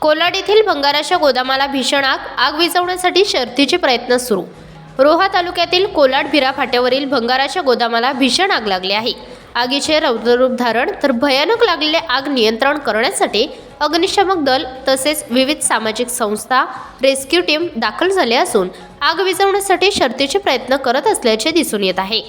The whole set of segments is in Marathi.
कोलाड येथील भंगाराच्या गोदामाला भीषण आग आग विझवण्यासाठी शर्थीचे प्रयत्न सुरू. रोहा तालुक्यातील कोलाड भिरा फाट्यावरील भंगाराच्या गोदामाला भीषण आग लागली आहे. आगीचे रौद्ररूप धारण तर भयानक लागलेले आग नियंत्रण करण्यासाठी अग्निशामक दल तसेच विविध सामाजिक संस्था रेस्क्यू टीम दाखल झाले असून आग विझवण्यासाठी शर्तीचे प्रयत्न करत असल्याचे दिसून येत आहे.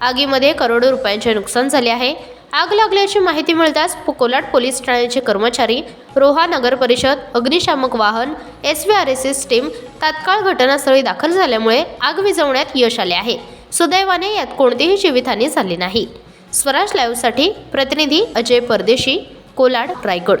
आगीमध्ये करोडो रुपयांचे नुकसान झाले आहे. आग लागल्याची माहिती मिळताच कोलाड पोलीस ठाण्याचे कर्मचारी रोहा नगर परिषद अग्निशामक वाहन S V R S S team तात्काळ घटनास्थळी दाखल झाल्यामुळे आग विझवण्यात यश आले आहे. सुदैवाने यात कोणतीही जीवितहानी झाली नाही. स्वराज लाईव्हसाठी प्रतिनिधी अजय परदेशी कोलाड रायगड.